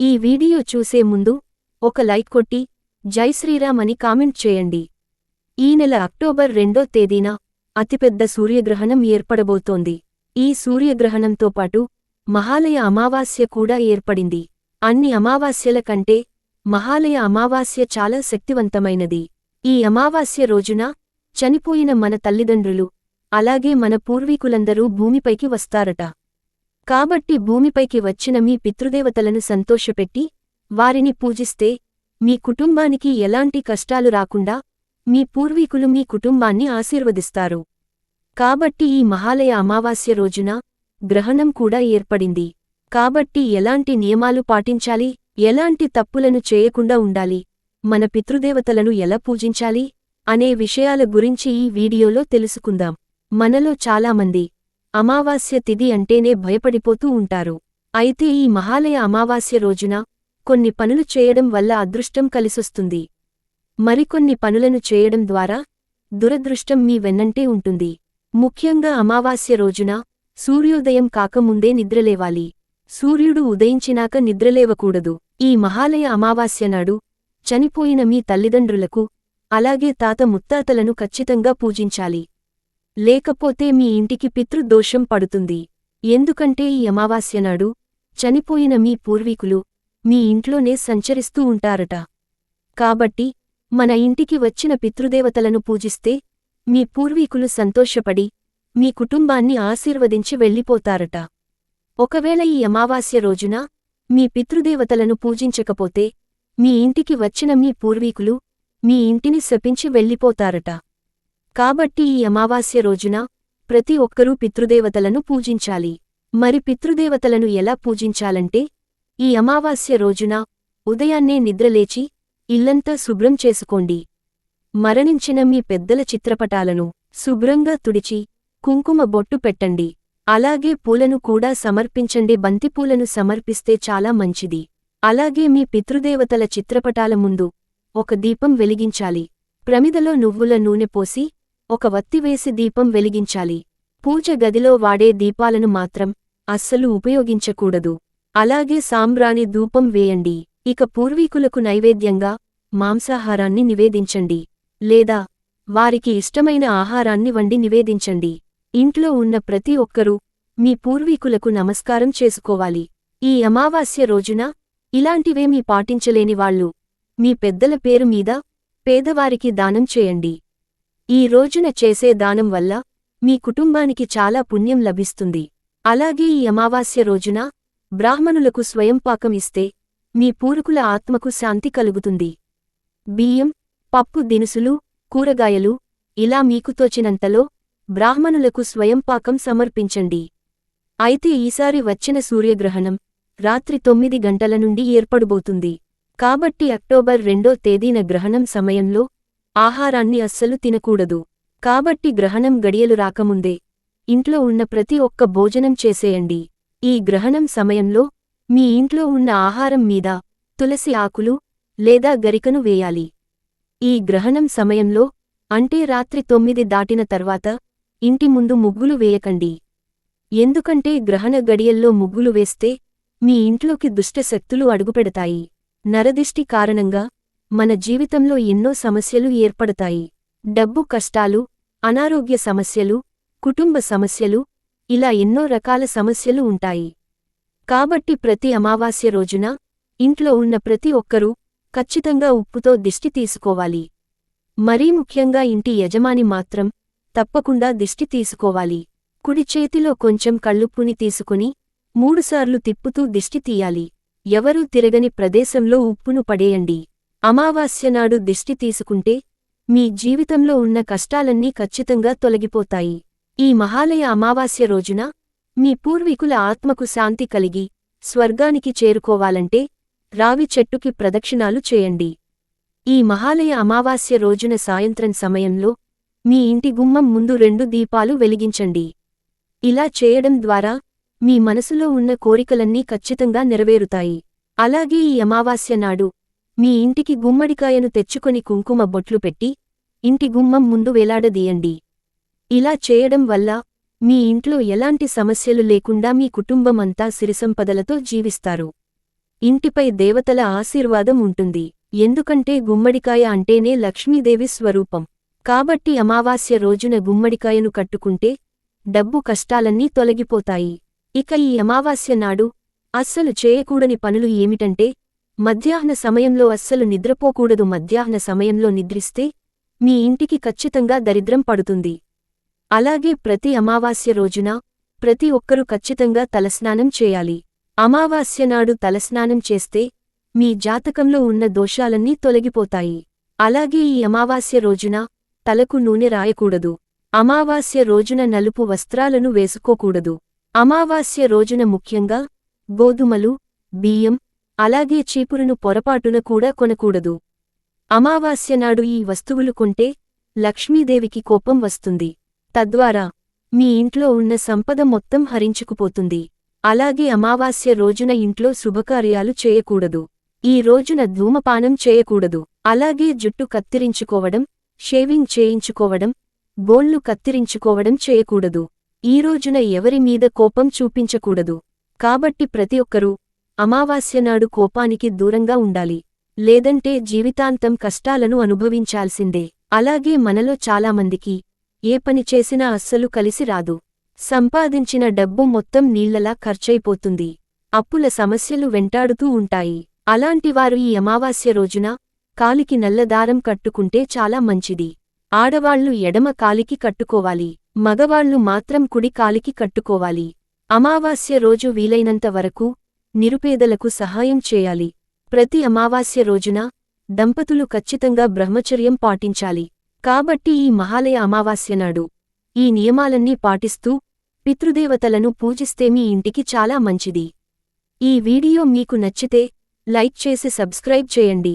ఈ వీడియో చూసే ముందు ఒక లైక్ కొట్టి జై శ్రీరామ్ అని కామెంట్ చేయండి. ఈ నెల అక్టోబర్ రెండో తేదీన అతిపెద్ద సూర్యగ్రహణం ఏర్పడబోతోంది. ఈ సూర్యగ్రహణంతో పాటు మహాలయ అమావాస్య కూడా ఏర్పడింది. అన్ని అమావాస్యల కంటే మహాలయ అమావాస్య చాలా శక్తివంతమైనది. ఈ అమావాస్య రోజున చనిపోయిన మన తల్లిదండ్రులు అలాగే మన పూర్వీకులందరూ భూమిపైకి వస్తారట. కాబట్టి భూమిపైకి వచ్చిన మీ పితృదేవతలను సంతోషపెట్టి వారిని పూజిస్తే మీ కుటుంబానికి ఎలాంటి కష్టాలు రాకుండా మీ పూర్వీకులు మీ కుటుంబాన్ని ఆశీర్వదిస్తారు. కాబట్టి ఈ మహాలయ అమావాస్య రోజున గ్రహణం కూడా ఏర్పడింది. కాబట్టి ఎలాంటి నియమాలు పాటించాలి ఎలాంటి తప్పులను చేయకుండా ఉండాలి మన పితృదేవతలను ఎలా పూజించాలి అనే విషయాల గురించి ఈ వీడియోలో తెలుసుకుందాం. మనలో చాలామంది అమావాస్య తిథి అంటేనే భయపడిపోతూ ఉంటారు. అయితే ఈ మహాలయ అమావాస్య రోజున కొన్ని పనులు చేయడం వల్ల అదృష్టం కలిసొస్తుంది. మరికొన్ని పనులను చేయడం ద్వారా దురదృష్టం మీ వెన్నంటే ఉంటుంది. ముఖ్యంగా అమావాస్య రోజున సూర్యోదయం కాకముందే నిద్రలేవాలి. సూర్యుడు ఉదయించినాక నిద్రలేవకూడదు. ఈ మహాలయ అమావాస్య నాడు చనిపోయిన మీ తల్లిదండ్రులకు అలాగే తాత ముత్తాతలను ఖచ్చితంగా పూజించాలి. లేకపోతే మీ ఇంటికి పితృదోషం పడుతుంది. ఎందుకంటే ఈ అమావాస్య నాడు చనిపోయిన మీ పూర్వీకులు మీ ఇంట్లోనే సంచరిస్తూ ఉంటారట. కాబట్టి మన ఇంటికి వచ్చిన పితృదేవతలను పూజిస్తే మీ పూర్వీకులు సంతోషపడి మీ కుటుంబాన్ని ఆశీర్వదించి వెళ్ళిపోతారట. ఒకవేళ ఈ అమావాస్య రోజున మీ పితృదేవతలను పూజించకపోతే మీ ఇంటికి వచ్చిన మీ పూర్వీకులు మీ ఇంటిని శపించి వెళ్ళిపోతారట. కాబట్టి ఈ అమావాస్య రోజున ప్రతి ఒక్కరూ పితృదేవతలను పూజించాలి. మరి పితృదేవతలను ఎలా పూజించాలంటే ఈ అమావాస్య రోజున ఉదయాన్నే నిద్రలేచి ఇల్లంతా శుభ్రం చేసుకోండి. మరణించిన మీ పెద్దల చిత్రపటాలను శుభ్రంగా తుడిచి కుంకుమ బొట్టు పెట్టండి. అలాగే పూలను కూడా సమర్పించండి. బంతిపూలను సమర్పిస్తే చాలా మంచిది. అలాగే మీ పితృదేవతల చిత్రపటాల ముందు ఒక దీపం వెలిగించాలి. ప్రమిదలో నువ్వుల నూనె పోసి ఒక వత్తివేసి దీపం వెలిగించాలి. పూజ గదిలో వాడే దీపాలను మాత్రం అస్సలు ఉపయోగించకూడదు. అలాగే సాంబ్రాణి ధూపం వేయండి. ఇక పూర్వీకులకు నైవేద్యంగా మాంసాహారాన్ని నివేదించండి. లేదా వారికి ఇష్టమైన ఆహారాన్ని వండి నివేదించండి. ఇంట్లో ఉన్న ప్రతి ఒక్కరూ మీ పూర్వీకులకు నమస్కారం చేసుకోవాలి. ఈ అమావాస్య రోజున ఇలాంటివేమీ పాటించలేని వాళ్ళు మీ పెద్దల పేరు మీద పేదవారికి దానం చేయండి. ఈ రోజున చేసే దానం వల్ల మీ కుటుంబానికి చాలా పుణ్యం లభిస్తుంది. అలాగే ఈ అమావాస్య రోజున బ్రాహ్మణులకు స్వయంపాకం ఇస్తే మీ పూర్వీకుల ఆత్మకు శాంతి కలుగుతుంది. బియ్యం పప్పు దినుసులు కూరగాయలు ఇలా మీకు తోచినంతలో బ్రాహ్మణులకు స్వయంపాకం సమర్పించండి. అయితే ఈసారి వచ్చిన సూర్యగ్రహణం రాత్రి తొమ్మిది గంటల నుండి ఏర్పడబోతుంది. కాబట్టి అక్టోబర్ రెండో తేదీన గ్రహణం సమయంలో ఆహారాన్ని అస్సలు తినకూడదు. కాబట్టి గ్రహణం గడియలు రాకముందే ఇంట్లో ఉన్న ప్రతి ఒక్క భోజనం చేసేయండి. ఈ గ్రహణం సమయంలో మీ ఇంట్లో ఉన్న ఆహారం మీద తులసి ఆకులు లేదా గరికను వేయాలి. ఈ గ్రహణం సమయంలో అంటే రాత్రి తొమ్మిది దాటిన తర్వాత ఇంటి ముందు ముగ్గులు వేయకండి. ఎందుకంటే గ్రహణ గడియల్లో ముగ్గులు వేస్తే మీ ఇంట్లోకి దుష్టశక్తులు అడుగుపెడతాయి. నరదిష్టి కారణంగా మన జీవితంలో ఎన్నో సమస్యలు ఏర్పడతాయి. డబ్బు కష్టాలు అనారోగ్య సమస్యలు కుటుంబ సమస్యలు ఇలా ఎన్నో రకాల సమస్యలు ఉంటాయి. కాబట్టి ప్రతి అమావాస్య రోజున ఇంట్లో ఉన్న ప్రతి ఒక్కరూ ఖచ్చితంగా ఉప్పుతో దిష్టి తీసుకోవాలి. మరీ ముఖ్యంగా ఇంటి యజమాని మాత్రం తప్పకుండా దిష్టి తీసుకోవాలి. కుడి చేతిలో కొంచెం కళ్ళుప్పుని తీసుకుని మూడుసార్లు తిప్పుతూ దిష్టి తీయాలి. ఎవరూ తిరగని ప్రదేశంలో ఉప్పును పడేయండి. అమావాస్యనాడు దిష్టి తీసుకుంటే మీ జీవితంలో ఉన్న కష్టాలన్నీ ఖచ్చితంగా తొలగిపోతాయి. ఈ మహాలయ అమావాస్య రోజున మీ పూర్వీకుల ఆత్మకు శాంతి కలిగి స్వర్గానికి చేరుకోవాలంటే రావి చెట్టుకి ప్రదక్షిణాలు చేయండి. ఈ మహాలయ అమావాస్య రోజున సాయంత్రం సమయంలో మీ ఇంటి గుమ్మం ముందు రెండు దీపాలు వెలిగించండి. ఇలా చేయడం ద్వారా మీ మనసులో ఉన్న కోరికలన్నీ ఖచ్చితంగా నెరవేరుతాయి. అలాగే ఈ అమావాస్య నాడు మీ ఇంటికి గుమ్మడికాయను తెచ్చుకొని కుంకుమ బొట్లు పెట్టి ఇంటి గుమ్మం ముందు వేలాడదీయండి. ఇలా చేయడం వల్ల మీ ఇంట్లో ఎలాంటి సమస్యలు లేకుండా మీ కుటుంబమంతా సిరిసంపదలతో జీవిస్తారు. ఇంటిపై దేవతల ఆశీర్వాదం ఉంటుంది. ఎందుకంటే గుమ్మడికాయ అంటేనే లక్ష్మీదేవి స్వరూపం. కాబట్టి అమావాస్య రోజున గుమ్మడికాయను కట్టుకుంటే డబ్బు కష్టాలన్నీ తొలగిపోతాయి. ఇక ఈ అమావాస్య నాడు అస్సలు చేయకూడని పనులు ఏమిటంటే మధ్యాహ్న సమయంలో అస్సలు నిద్రపోకూడదు. మధ్యాహ్న సమయంలో నిద్రిస్తే మీ ఇంటికి ఖచ్చితంగా దరిద్రం పడుతుంది. అలాగే ప్రతి అమావాస్య రోజున ప్రతి ఒక్కరూ ఖచ్చితంగా తలస్నానం చేయాలి. అమావాస్య నాడు తలస్నానం చేస్తే మీ జాతకంలో ఉన్న దోషాలన్నీ తొలగిపోతాయి. అలాగే ఈ అమావాస్య రోజున తలకు నూనె రాయకూడదు. అమావాస్య రోజున నలుపు వస్త్రాలను వేసుకోకూడదు. అమావాస్య రోజున ముఖ్యంగా గోధుమలు బియ్యం అలాగే చీపురును పొరపాటున కూడా కొనకూడదు. అమావాస్య నాడు ఈ వస్తువులు కొంటే లక్ష్మీదేవికి కోపం వస్తుంది. తద్వారా మీ ఇంట్లో ఉన్న సంపద మొత్తం హరించుకుపోతుంది. అలాగే అమావాస్య రోజున ఇంట్లో శుభకార్యాలు చేయకూడదు. ఈ రోజున ధూమపానం చేయకూడదు. అలాగే జుట్టు కత్తిరించుకోవడం షేవింగ్ చేయించుకోవడం బోళ్ళు కత్తిరించుకోవడం చేయకూడదు. ఈ రోజున ఎవరి మీద కోపం చూపించకూడదు. కాబట్టి ప్రతి ఒక్కరూ అమావాస్య నాడు కోపానికి దూరంగా ఉండాలి లేదంటే జీవితాంతం కష్టాలను అనుభవించాల్సిందే. అలాగే మనలో చాలామందికి ఏ పని చేసినా అస్సలు కలిసి రాదు. సంపాదించిన డబ్బు మొత్తం నీళ్ళలా ఖర్చయిపోతుంది అప్పుల సమస్యలు వెంటాడుతూ ఉంటాయి. అలాంటివారు ఈ అమావాస్య రోజున కాలికి నల్లదారం కట్టుకుంటే చాలా మంచిది. ఆడవాళ్ళు ఎడమ కాలికి కట్టుకోవాలి మగవాళ్ళు మాత్రం కుడి కాలికి కట్టుకోవాలి. అమావాస్య రోజు వీలైనంత వరకు నిరుపేదలకు సహాయం చేయాలి. ప్రతి అమావాస్య రోజున దంపతులు ఖచ్చితంగా బ్రహ్మచర్యం పాటించాలి. కాబట్టి ఈ మహాలయ అమావాస్య నాడు ఈ నియమాలన్నీ పాటిస్తూ పితృదేవతలను పూజిస్తే మీ ఇంటికి చాలా మంచిది. ఈ వీడియో మీకు నచ్చితే లైక్ చేసి సబ్స్క్రైబ్ చేయండి.